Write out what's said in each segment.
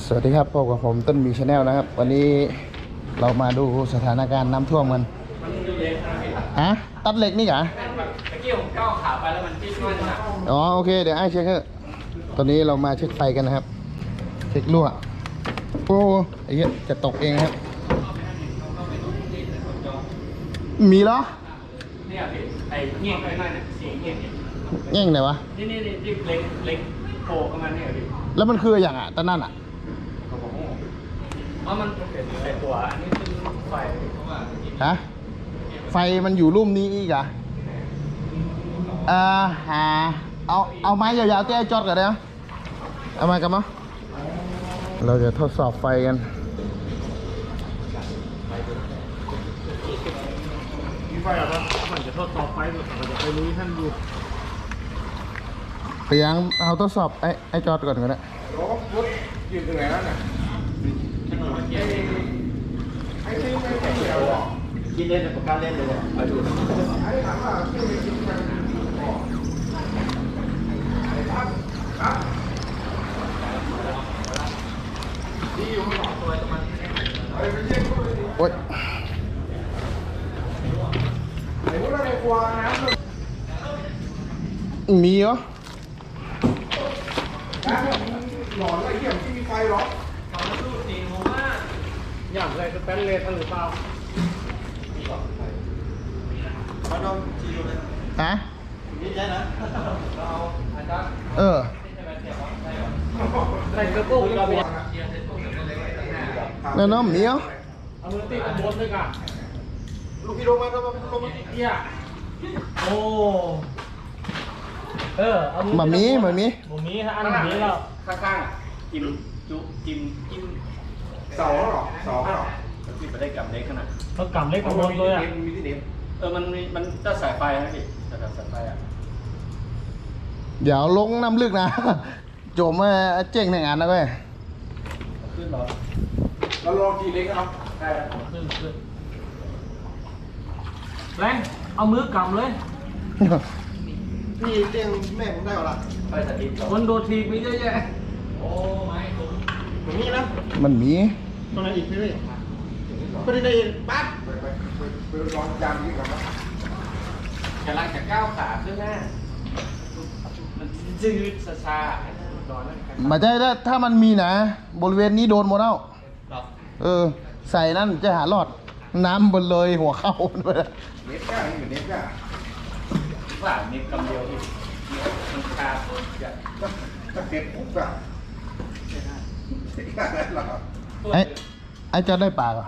สวัสดีครับพบกับผมต้นมีชาแนลนะครับ วันนี้เรามาดูสถานการณ์น้ำท่วมกันฮะตัดเหล็กนี่กะตะกี้ผมก้าวขาไปแล้วมันจิ้มด้วยนะอ๋อโอเคเดี๋ยวไอ้เช็คเถอะตอนนี้เรามาเช็คไฟกันนะครับ เช็ครั่วโอ้ไอ้เหี้ยจะตกเองครับ มีเหรอเนี่ยพี่ไอ้เงี้ยงไปหน่อยเนี่ยสีเงี้ยงเนี่ยแง่งไหนวะนี่นี่นี่ที่เล็งเล็งโผล่เข้ามาเนี่ยพี่แล้วมันคืออย่างอะตอนนั้นอะ เพราะมันเป็นไอ้ตัวอันนี้เป็นไฟฮะไฟมันอยู่รุ่มนี้อีกเหรอะเอ่อหาเอาเอาไม้ยาวๆที่ไอ้จอดกันได้ไหมเอามากันมั้งเราจะทดสอบไฟกันมีไฟอะไรมันจะทดสอบไฟมันจะไปลุยท่านดูเตียงเอาทดสอบไอ้ไอ้จอดก่อนก็ได้รถรถยืนตรงไหนนั่นน่ะ ไอ้ที่ไม่แข็งแล้วหรอกินเล่นกับการเล่นเลยมาดูไอ้ถามว่าที่มีคิดมันไอ้ปั๊บปั๊บที่อยู่ข้างนอกตัวมันไอ้ไม่ใช่โอ๊ยไอ้พวกนั้นในครัวน้ำเลยมีเหรอน้ำหลอนอะไรเหี้ยที่มีไฟหรอ อย่างไรจะเป็นเลนหรือเปล่าฮะนี่ใช่นะเราอาจารย์เออใส่กระปุกเราไปแล้วน้องมีเหรอเอามือติดบนเลยกันลูกพี่ลงมาลงมาลงมาเฮียโอ้เออเอามืบะหมี่บะหมี่บะหมี่ฮะอันนี้เราข้างๆจิ้มจุจิ้มจิ้ม เสาหรอเสาหรอที่ไปได้กับเล็กขนาดเขากำเล็กกำบนตัวอะมีที่เน็ตเออมันมีมันจะสายไฟนะพี่สายสายไฟอะเดี๋ยวลงน้ำลึกนะโจมมาเจ๊งในงานนะเว้ยขึ้นเหรอเราลองกี่เล็กครับได้แล้วขึ้นขึ้นแรงเอามือกำเลยพี่เตียงแม่ผมได้หรอล่ะไฟสถิตก่อนคนโดดทีมีเยอะแยะโอ้ไม่ผมตรง นี้นะมันมีตรงไหนอีกพี่พี่ก็ได้ได้ปั๊บไปไปไปไปลองจานนี้ก่อนนะกำลังจะก้าวขาขึ้นหน้ามันจืดซาซาไอ้นั่นตอนนั้นมาได้แล้วถ้ามันมีนะ บริเวณนี้โดนหมดแล้วหรอเออ ใส่นั่นจะหารอด น้ำบนเลยหัวเข้าไปเลยเน็ตก้านี่เหมือนเน็ตก้าว่ามีกำเดียวที่มันคาจะก็ก็เน็ตปุ๊บอะ เน็ตก้าได้หรอไอ้ไอ้จอดได้ปากอะ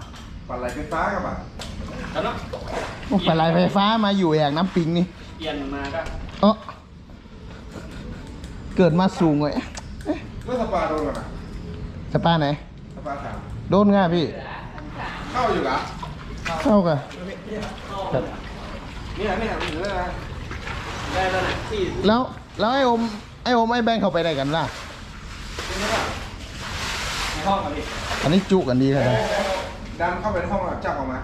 ปั่นไหลไฟฟ้ากับอะแล้วเนาะปลาไหลไฟฟ้ามาอยู่แหกน้ำปิงนี่เอียนมาก็เออเกิดมาสูงเลยเมื่อสปาโดนกันอะสปาไหนสปาสามโดนง่ายพี่ เข้าอยู่เหรอเข้ากันนี่นะนี่นะนี่นะได้แล้วนะที่แล้วแล้วไอ้อมไอ้อมไอ้แบงค์เขาไปได้กันล่ะใน ห้องอะพี่อันนี้จุกันดีเลยนะดันเข้าไปในห้องแล้วจับออกมา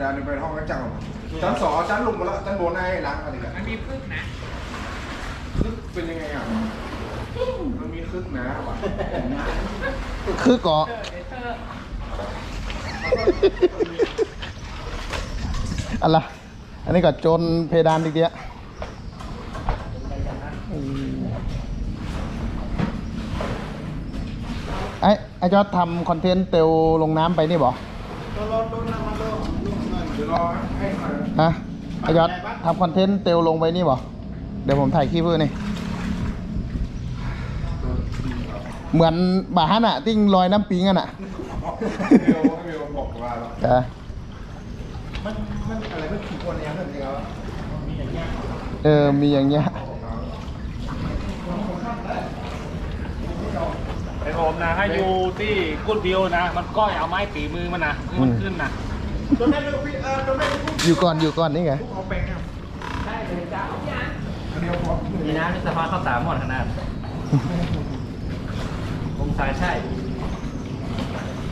ดันไปในห้องแล้วจับออกมาชั้นสองชั้นลงมาแล้วชั้นบนให้ล้างอะไรกันมันมีพึ่งนะคึกเป็นยังไงอะมันมีคึกนะว่ะคือเกาะอะไรอันนี้ก็โจนเพดานดีเดียว ไอ้ไอ้จอดทำคอนเทนต์เตลลงน้ำไปนี่บอรอรอรอน้ำมันรอเดี๋ยวรอให้หน่อยฮะไอ้จอดทำคอนเทนต์เตลลงไปนี่บอเดี๋ยวผมถ่ายคลิปเพื่อนี่เหมือนบาฮันอะติ้งลอยน้ำปิงกันอะเดี๋ยวให้เดี๋ยวบอกว่าจ้ะมันมันอะไรมันขี่คนแอมนั่นเองครับเออมีอย่างเงี้ย ไอ้ผมนะให้อยู่ที่กุดวิวนะ มันก้อยเอาไม้ตีมือมันนะมือมันขึ้นนะตัวแม่ลูกพี่เออตัวแม่ลูกอยู่ก่อนอยู่ก่อนนี่ไง เอาแป้งครับได้เลยจ้าเดียวพอมีน้ำในสภาข้าวสารหมดขนาดองศาใช่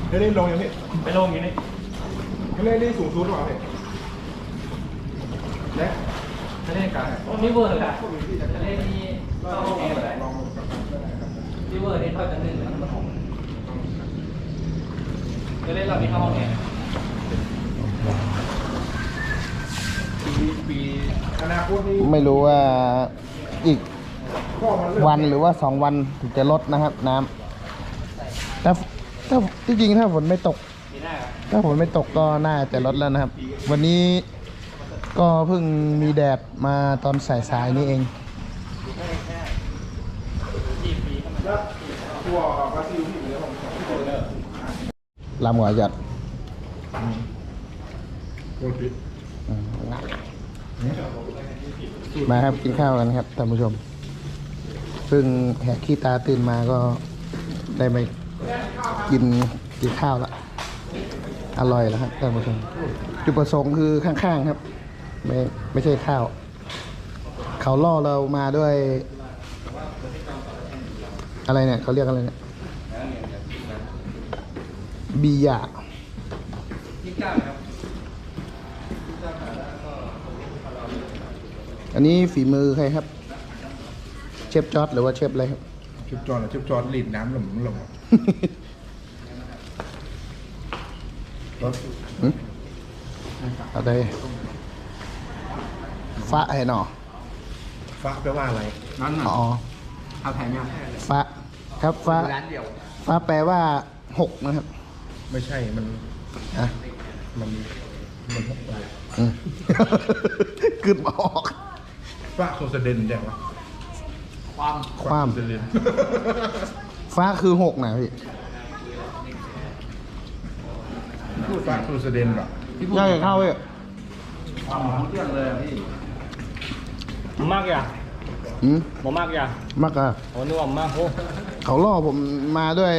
เดี๋ยวได้ลงอย่างนี้ไปลงอยู่นี่เขาเล่นได้สูงสุดหรือเปล่าพี่เนี่ยจะเล่นกันนี่เวอร์เลยจะเล่นนี่ลองลองลอง กับนี่เวอร์นี่เทอดกันหนึ่งมันหอมจะเล่นเรามีห้องเนี่ยปีปีอนาคตนี่ไม่รู้ว่าอีกวันหรือว่าสองวันถึงจะลดนะครับ น้ำถ้าถ้าที่จริงถ้าฝนไม่ตก ถ้าฝนไม่ตกก็น่าจะลดแล้วนะครับ วันนี้ก็เพิ่งมีแดดมาตอนสายๆนี่เอง ยี่ปีเข้ามา แล้วตัวบราซิลที่อยู่ในห้องที่โดนเลยลำหัวจัดโดนปิดอืมมาครับกินข้าวกันครับท่านผู้ชมเพิ่งแหกขี้ตาตื่นมาก็ได้ไปกินกินข้าวละอร่อยแล้วครับท่านผู้ชมจุดประสงค์คือข้างๆครับ ไม่ไม่ใช่ข้าว เขาล่อเรามาด้วย อะไรเนี่ยเขาเรียกอะไรเนี่ยบียายี่เก้าครับอันนี้ฝีมือใครครับ เชฟจอร์ดหรือว่าเชฟอะไรครับชุบจอนชุบจอนลีดน้ำหล่มหล่มหึเอาได้ฟ้าไอ้หนอฟ้าแปลว่าอะไรนั่นอ๋อเอาแผงยัง ฟ้าครับฟ้าร้านเดียว ฟ้าแปลว่าหกนะครับ ไม่ใช่มันอะมันมันหกอะไรอืม กึดมาออก ฟ้าโซเซเดนแดงวะความความ โซเซเดนฟ้าคือหกนะพี่ฟ้าโซเซเดนปะย่างเข้าเว้ย ความของเรื่องเลยอะพี่ มากอย่า อืมบ่มากอย่ามักอะโอ้นึกว่ามากโอ้เขาล่อผมมาด้วย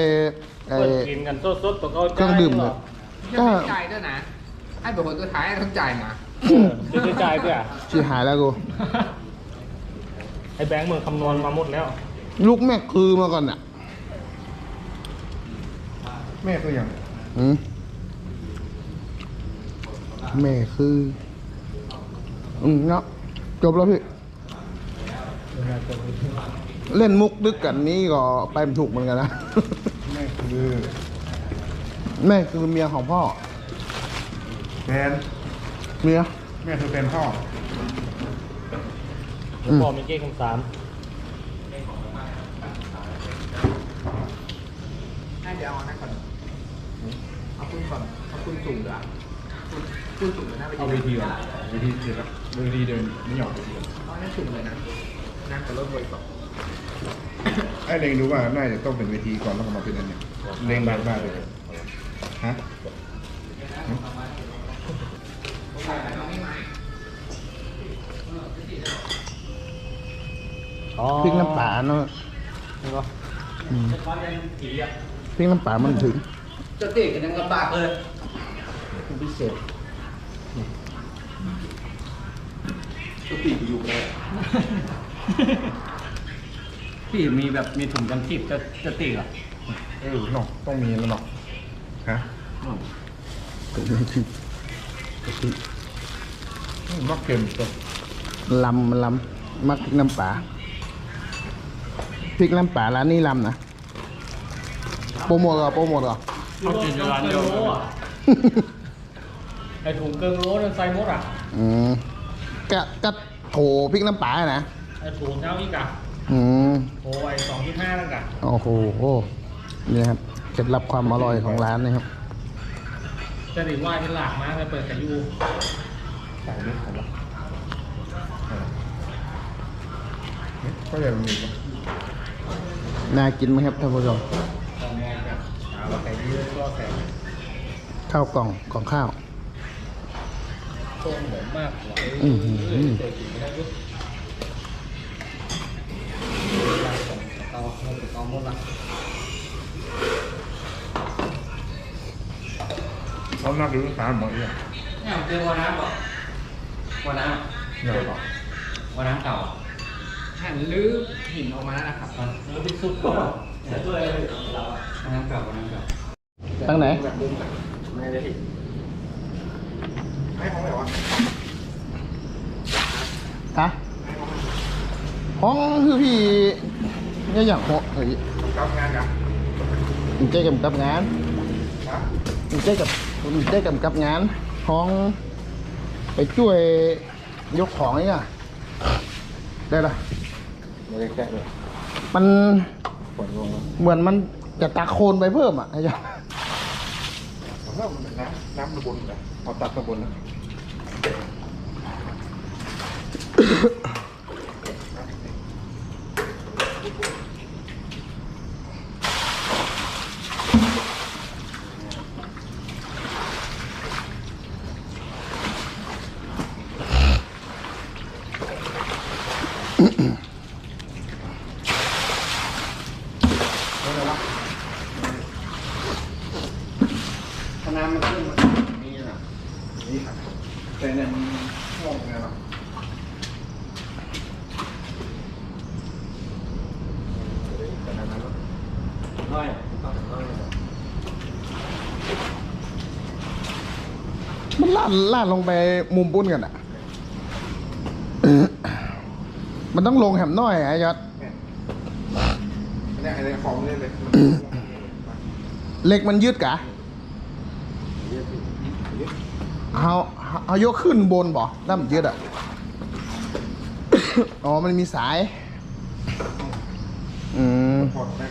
ไอ้เปิดกินกันสดๆตัวเขาเครื่องดื่มเหรเนี่อยก็จ่ายด้วยนะให้เป็นคนสุดท้ายต้องจ่ายมาเออเดี๋ยวจะจ่ายเพื่อชิหายแล้วกูไอ้แบงค์มึงคำนวณมาหมดแล้ว ลูกแม่คือมาก่อนอะ แม่คืออย่างอืมแม่คือ อืมเนาะจบแล้วพี่ เล่นมุกดึกกันนี้ก็ไปไม่ถูกเหมือนกันนะ แม่คือแม่คือเมียของพ่อ แฟนเมีย แม่คือแฟนพ่ออืมพ่อมีเก้คำสามให้เดี๋ยวเอาอันนั้นก่อนเอาคุณก่อนเอาคุณสูงเหรอคุณคุณสูงเลยนะไปเอาเวทีก่อนเวทีเสร็จแล้วเวทีเดินไม่หยอกเวทีก่อนเอาอันนั้นสูงเลยนะ นั่งกับรถไฟก่อนไอ้เล็งดูว่าน่าจะต้องเป็นเวทีก่อนแล้วก็มาเป็นอันเนี้ยเล็งบ้านบ้านเลยฮะอ๋อพริกน้ำปลาเนาะนี่ก็อืมผีอะพริกน้ำปลามันถึงจะติดกันยังลำบากเลยพิเศษ พี่มีแบบมีถุงกันทิพจะจะตีเหรอเออเนาะต้องมีแล้วเนาะฮะมักเค็มตัวลำมันลำมักพริกน้ำปลาพริกน้ำปลาร้านนี้ลำนะโปรโมทเหรอโปรโมทเหรอเขากินอยู่ร้านเดียวอะไอ้ถุงเกิงโลนั่นใส่หมดอะอืมกะกะโถพริกน้ำปลาอะนะ ไอ้ถุงเท่าอีกอะอืมโอ้ไอ้สองที่ห้านั่นกะโอ้โหนี่ครับเคล็ดลับความอร่อยของร้านนะครับจะถึงว่าเป็นหลักมากเลยเปิดแต่ยูใส่ด้วยของเราก็ยังมีปะน่ากินไหมครับท่านผู้ชมเอาใส่ดีแล้วก็ใส่ข้าวกล่องกล่องข้าวทรงเหมือนมากกว่าอือหือเคยกินไม่ได้ยุ เอาเอาเอาหมดละเขานักดูสารหมดเลยเนี่ยผมเจอวันน้ำก่อนวันน้เนี่ยหรอำวันน้ำเก่าหันลื้อหินออกมาแล้วนะครับแล้วที่สุดก็เดี๋ยวด้วยวันน้ำเก่าวันน้ำเก่าตั้งไหนไม่ได้ให้ของไหนวะฮะห้องคือพี่ เนี่ยอย่างเหาะเฮ้ยทำงานกันเจ๊กับกับงานอ๋อมีได้กับมีได้กับกับงานห้องไปช่วยยกของนี่อะได้ละไม่ได้แค่เลยมันปวดลงแล้วเหมือนมันจะตักโคลนไปเพิ่มอะไอ้ยักษ์ผมว่ามันเป็นน้ำน้ำระบนนะเอาตักระบนนะ คณะมันขึ้นมานี่นะ นี่ครับแต่เนี่ยมันห่วงไงหรอขนาดนั้นแล้ว น้อยต้องน้อยมันลาดลาดลงไปมุมปุ้นกันอะ มันต้องลงแหมน้อยไอ้ยัดเนี่ยไอ้เนี่ยของเนี่ยเลยเหล็กมันยืดกะเอาเอายกขึ้นบนบ่แล้วมันยืดอะ อ๋อ มันมีสาย อืม ถอดได้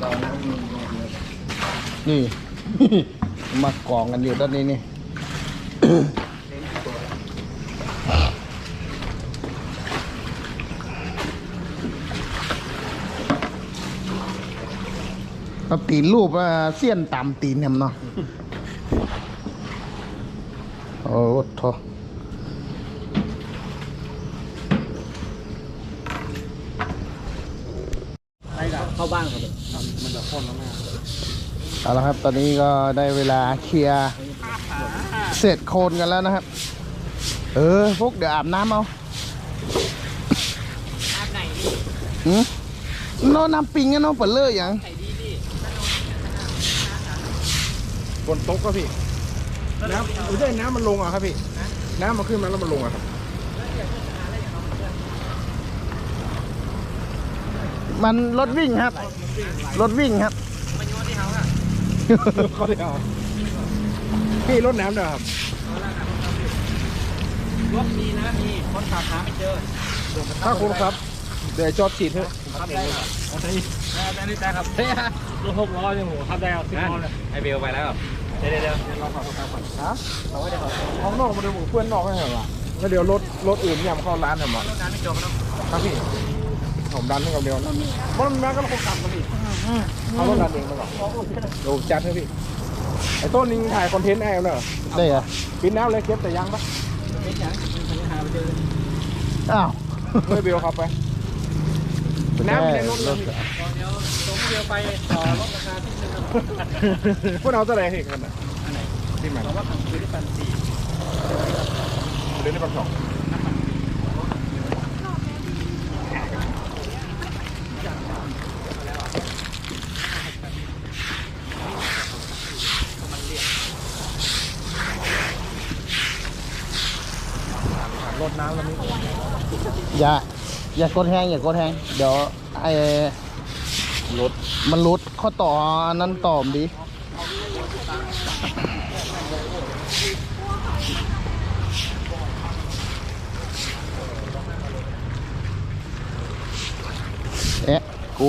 เรานั่งลงเลย นี่ มากองกันอยู่ด้านนี้นี่เราตีนรูปเสี้ยนตามตีนแฮมเนาะโอ้โหโถ เข้าบ้านครับ เอาละครับตอนนี้ก็ได้เวลาเคลียร์เสร็จโคนกันแล้วนะครับ เออพวกเดี๋ยวอาบน้ำเอาอาบไหนหืมนอนน้ำปิงกันเนาะเปิดเลยอย่างบนโต๊ะก็พี่น้ำไม่ใช่น้ำมันลงอะครับพี่ น้ำมันขึ้นมาแล้วมันลงอะครับมันรถวิ่งครับ รถวิ่งครับ เขาได้เอาพี่รดน้ำด้วยครับรถมีนะมีคนขับหาไม่เจอถ้าคุณครับ เดี๋ยวจอดฉีดเถอะขับได้เหรอได้ได้นี่ได้ครับเฮ้ยรถหกล้อยังหัวขับได้เอาสิบล้อเลยไอเบลไปแล้วเดี๋ยวเดี๋ยวเดี๋ยวเราขอตัวก่อนฮะของนอกมาดูเพื่อนนอกไม่เหรอวะแล้วเดี๋ยวรถรถอื่นยำเข้าร้านทำไมรถน้ำไม่จบแล้วครับพี่ผมดันให้กับเดียวนะมันมันก็คงขับมาพี่ เอารถดันเองมาก่อนเดี๋ยวจัดให้พี่ไอ้ต้นนี้ถ่ายคอนเทนต์ให้เอาเนอะได้เหรอปินน้ำเลยเก็บแต่ยังปะไม่ยังมันหาไปเจออ้าวเมื่อเบลครับไปน้ำในรถเลย เดี๋ยวตรงเดียวไปต่อรถราคาที่นึงครับพวกเราจะอะไรเหตุกันอะอันไหนที่มันเราว่าทำคือที่พันสี่เดือนที่ปันสองรถน้ำแล้วมี อย่า อย่ากดแห้งอย่ากดแห้งเดี๋ยวไอ้รถมันรุดข้อต่ออันนั้นต่อมดีเอ๊ะกู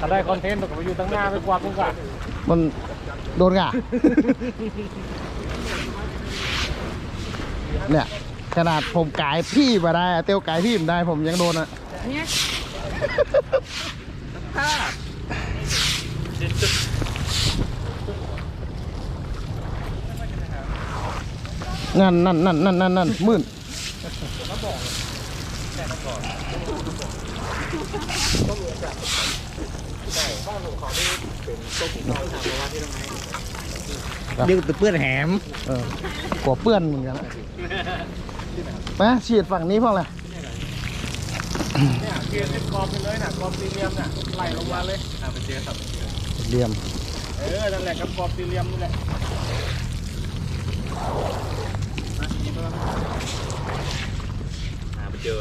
ถ้าได้คอนเทนต์ก็ไปอยู่ตั้งหน้าไปกว่ากูกะมันโดนกะเนี่ย ขนาดผมกายพี่มาได้อะเตียวกายพี่ผมได้ผมยังโดนอะนั่นนั่นนั่นนั่นนั่นนั่นมื่นยืดเปื้อนแหมเออกลัวเปื้อนเหมือนกันนะ มาฉีดฝั่งนี้เพราะอะไรเนี่ยเกียร์ติดกรอบไปเลยน่ะกรอบสี่เหลี่ยมน่ะไล่ลงมาเลยอ่าไปเจอครับเหลี่ยม เออนั่นแหละกับกรอบสี่เหลี่ยมนี่แหละอ่าไปเจอ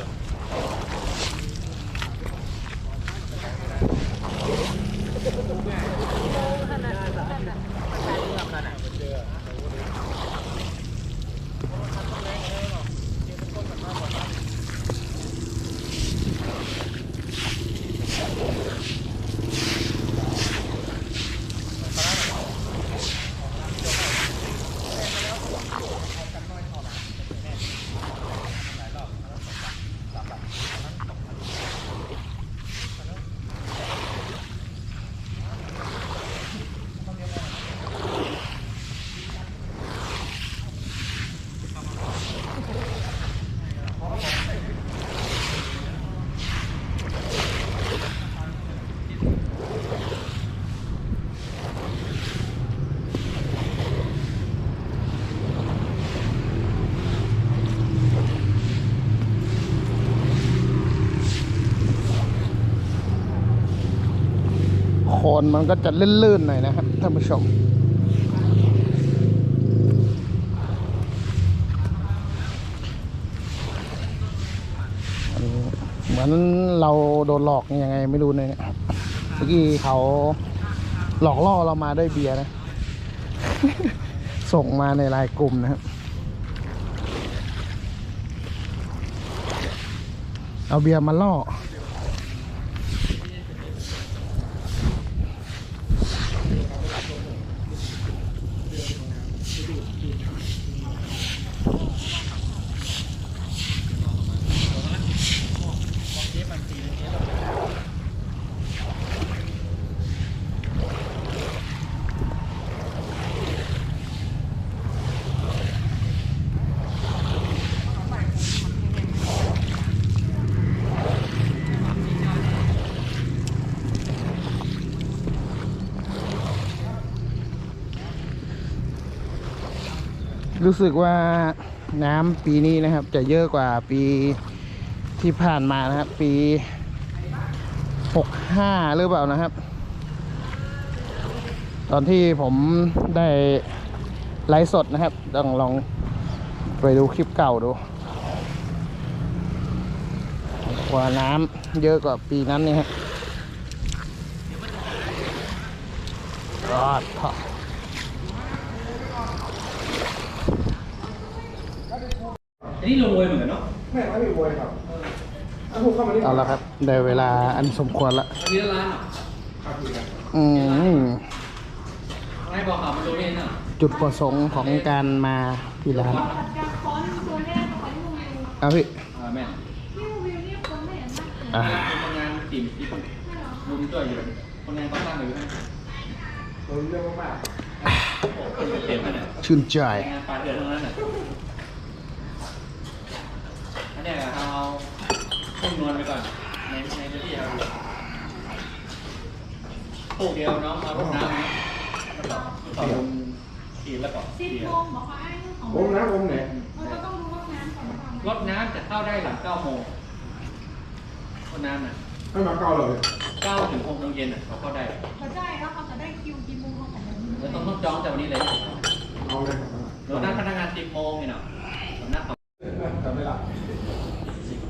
โค นมันก็จะลื่นๆหน่อยนะครับท่านผู้ชมเหมือนเราโดนหลอกยังไงไม่รู้เนี่ยเมื่อกี้เขาหลอกล่อเรามาด้วยเบียร์นะ ส่งมาในไลน์กลุ่มนะครับ เอาเบียร์มาล่อ Mm-hmm. รู้สึกว่าน้ำปีนี้นะครับ จะเยอะกว่าปีที่ผ่านมานะครับ ปีหกห้าหรือเปล่านะครับ ตอนที่ผมได้ไลฟ์สดนะครับลองลองไปดูคลิปเก่าดูว่าน้ำเยอะกว่าปีนั้นนี่ฮะรอดพอ อันนี้ลงเวยเหมือนกันเนาะแม่ไม่มีโวยครับถ้าพูดเข้ามานี่เอาละครับได้เวลาอันสมควรละอันนี้ร้านเหรอครับพี่ครับอืมให้บอกเขามาดูเองเนาะจุดประสงค์ของการมาที่ร้านการฟ้อนตัวแรกของที่โรงเรียนเอาพี่อ่าแม่ที่โรงเรียนเนี่ยคนไม่เห็นนะอะคนงานทีมที่คนรุมตัวอยู่คนงานต้องตั้งอยู่นะเราเรื่องมากโอ้คนเต็มเลยเนี่ยชื่นใจงานปลาเดือดทั้งนั้นน่ะอันเนี้ยเราเอา พุ่งนวลไปก่อนในในเนื้อที่เราปลูกเดียวน้องเอารดน้ำนะแล้วก็ต่อลงขีดแล้วก็สิบเดียโมวงบอกว่าไอ้เรื่องของๆผมนะผมเนี่ยเราต้องรู้ว่าน้ำของเรารดน้ำจะเข้าได้หลัง9โมงรดน้ำน่ะให้มาเก่าเลย9ถึง6โมงเย็นน่ะเขาเข้าได้เขาได้แล้วเขาจะได้คิวกี่โมงเขาแต่ละมื้อแล้วต้องต้องจองแต่วันนี้เลยเอาเลยครับเรานัดพนักงาน10โมงนี่เนาะเรานัดต่อ จำได้ละ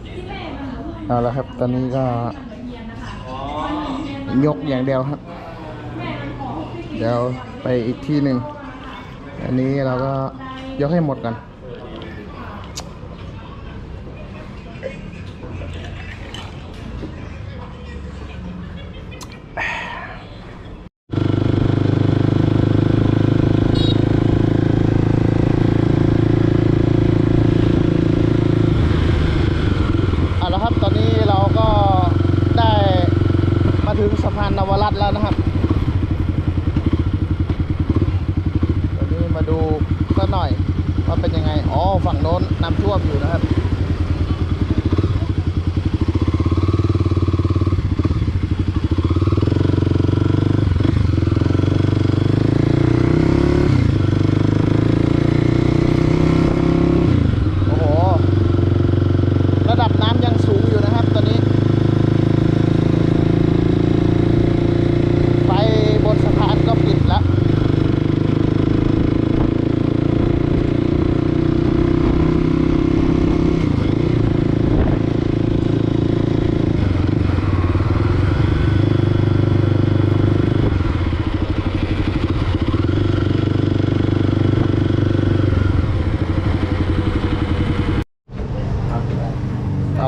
ที่แม่มัน เอาละครับ ตอนนี้ก็ยกอย่างเดียวครับ เดี๋ยวไปอีกที่หนึ่ง อันนี้เราก็ยกให้หมดกันเอาละครับ ตอนนี้เราก็ได้มาถึงสะพานนวรัตน์แล้วนะครับ วันนี้มาดูสักหน่อยว่าเป็นยังไง อ๋อ ฝั่งโน้นน้ำท่วมอยู่นะครับ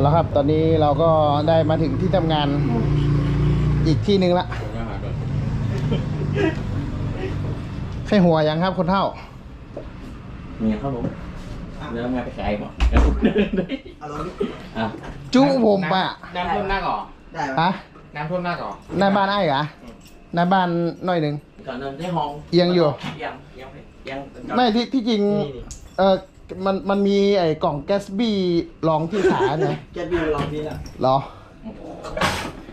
แล้วครับ ต อนนี้เราก็ได้มาถึงที่ทำงานอีกที่หนึ่งละใช่หัวยังครับคนเท่ามีครับผมเริ่มงานไปขายหมดแล้วผมเดินได้เอาลงดิอะจุผมปะน้ำท่วมหน้าก่อนได้ไหมฮะน้ำท่วมหน้าก่อนนายบ้านไอ้เหรอนายบ้านหน่อยหนึ่งก่อนเดินได้ห้องเอียงอยู่ยังยังยังไม่ที่ที่จริงเออ มันมันมีไอ้กล่องแก๊สบี้รองที่ขาเนี่ยแกบิวลองพี่ละเหรอ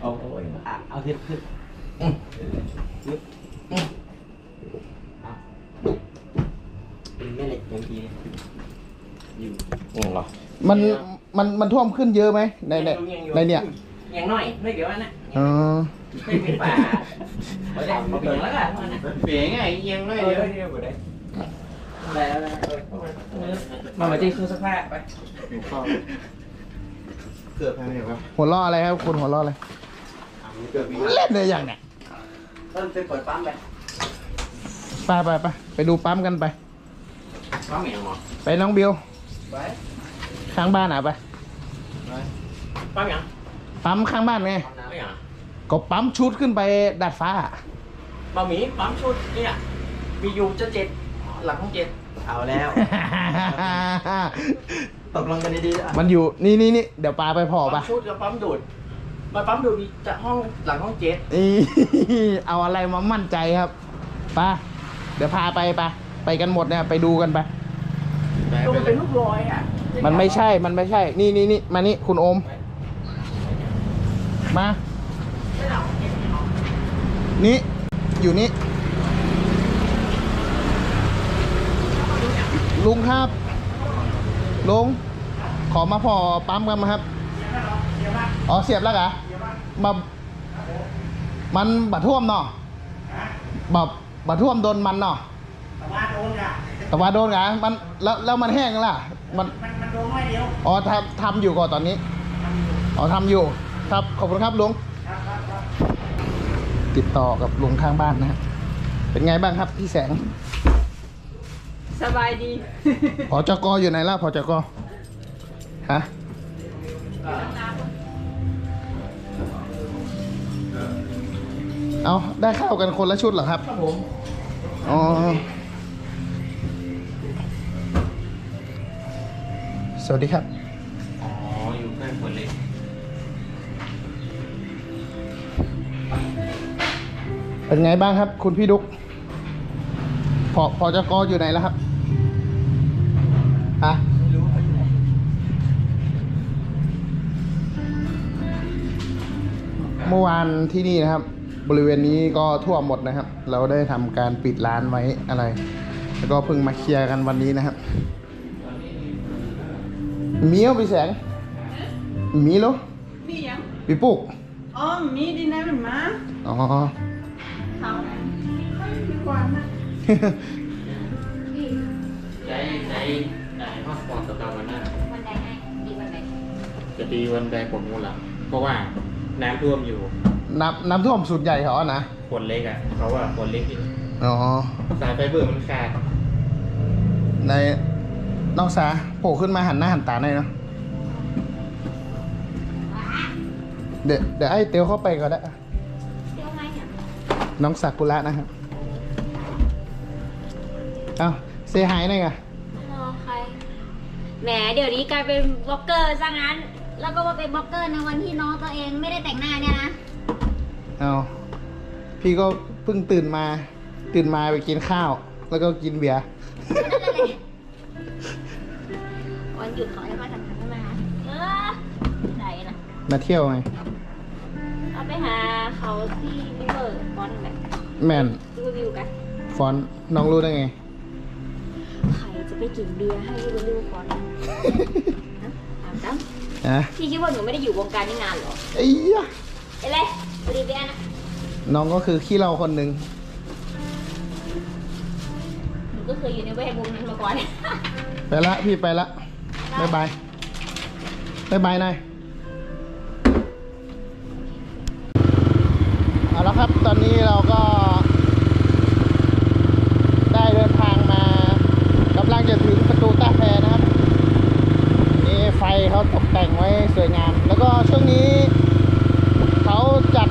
เอาเอาเอาเอาขึ้นขึ้นเป็นแม่เหล็กอย่างทีอยู่อืมเหรอมันมันมันท่วมขึ้นเยอะไหมในในในเนี่ยยังน้อยไม่เกี่ยวนะอ๋อไม่เป็นป่าไม่ได้เปลี่ยนแล้วกันเปลี่ยนไงยังน้อยเดียวเดียวไปได้ แล้วมามาที่เครื่องซักผ้าไปเกือบแพงไหมครับหัวล้ออะไรครับคุณหัวล้ออะไรเกือบมีเล่นเลยอย่างเนี่ยต้นไปเปิดปั๊มไปไปไปไปไปดูปั๊มกันไปป้าเหมียวหมอไปน้องบิวไปข้างบ้านอะไปป้าเหมียวปั๊มข้างบ้านไงไม่เหรอก็ปั๊มชุดขึ้นไปดาดฟ้าบะหมี่ปั๊มชุดเนี่ยมีอยู่จะเจ็ด หลังของเจ็ดเอาแล้ว ตกลงกันดีๆอะมันอยู่นี่นี่นี่เดี๋ยวปลาไปพอปั๊ปะมชุดกับปั๊มดูดมาปั๊มดูดจากห้องหลังห้องเจ็ดอีเอาอะไรมามั่นใจครับปาเดี๋ยวพาไปปะไปกันหมดเนี่ยไปดูกันไปตัวมันเป็นลูกรอยอะมันไม่ใช่มันไม่ใช่ นี่นี่นี่มานี่คุณโอม มา นี่ อยู่นี่ ลุงครับ ลุง ขอมาพอปั๊มกันมาครับ อ๋อเสียบแล้วเหรอมามันบะท่วมเนาะบะบะท่วมโดนมันเนาะแต่ว่าโดนไงมันแล้วแล้วมันแห้งล่ะ มันมันโดนไม่เดียว อ๋อทำทำอยู่ก่อนตอนนี้ อ๋อทำอยู่ ครับ ขอบคุณครับลุง ติดต่อกับลุงข้างบ้านนะฮะเป็นไงบ้างครับพี่แสง สบายดีพอจกอยู่ไหนล่ะพอจกฮะเอาได้ข้าวกันคนละชุดเหรอครับครับผมอ๋อสวัสดีครับ อ๋อ อยู่ใกล้คนเลยเป็นไงบ้างครับ คุณพี่ดุ๊กพอพอจะกออยู่ไหนแล้วครับ เมื่อวานที่นี่นะครับ บริเวณนี้ก็ท่วมหมดนะครับ เราได้ทำการปิดร้านไว้อะไร แล้วก็เพิ่งมาเคลียร์กันวันนี้นะครับมีเอาไปแสงมีเหรอมียังปีปุกอ๋อมีดีนะมันมาอ๋อเขาดีกว่านะใจใจไหนห้องสปอร์ตสตาร์วันหน้าวันใดให้ดีวันใดจะดีวันใดผมมูหลังเพราะว่า น้ำท่วมอยู่น้ำน้ำท่วมสุดใหญ่เหรอนะคนเล็กอะเพราะว่าคนเล็กที่อ๋อสายไฟเบอร์มันขาดในน้องสาโผล่ขึ้นมาหันหน้าหันตาหน่อยเนาะเดี๋ยวเดี๋ยวไอ้เตียวเข้าไปก็ได้ เที่ยวไหมเนี่ยน้องสักุระนะครับเอาเซหายหน่อยไงรอใคร แหม เดี๋ยวนี้กลายเป็นบล็อกเกอร์ซะงั้น แล้วก็มาเป็นบล็อกเกอร์ในวันที่น้องตัวเองไม่ได้แต่งหน้าเนี่ยนะ เอาพี่ก็เพิ่งตื่นมา ตื่นมาไปกินข้าว แล้วก็กินเบียร์นั่นแหละเลยวันหยุดขอให้มาทำงานใช่ไหมคะเออไหนนะมาเที่ยวไงเราไปหาเขาที่ริเวอร์ฟอนต์แบบแมนรีวิวกันฟอนต์น้องรู้ได้ไงใครจะไปกินเบียร์ให้รีวิวฟอนต์นะถามตั้ม นะพี่คิดว่าหนูไม่ได้อยู่วงการนี้นานเหรอไอ้ยะไปเลยไปดีเบียร์นะน้องก็คือขี้เราคนหนึ่งหนูก็เคยอยู่ในแวดวงนั้นมาก่อน ไปละพี่ไปละบายบายบายบายนายเอาละครับตอนนี้เราก็ เขาตกแต่งไว้สวยงาม แล้วก็ช่วงนี้เขาจัด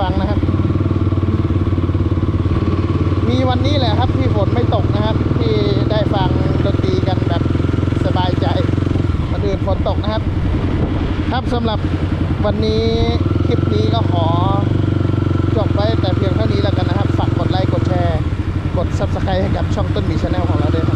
ฟังนะครับ มีวันนี้แหละครับที่ฝนไม่ตกนะครับ ที่ได้ฟังดนตรีกันแบบสบายใจวันอื่นฝนตกนะครับ ครับสำหรับวันนี้คลิปนี้ก็ขอจบไว้แต่เพียงเท่านี้แล้วกันนะครับ ฝากกดไลค์ กดแชร์ กด Subscribe ให้กับช่องต้นมีชาแนลของเราด้วยครับ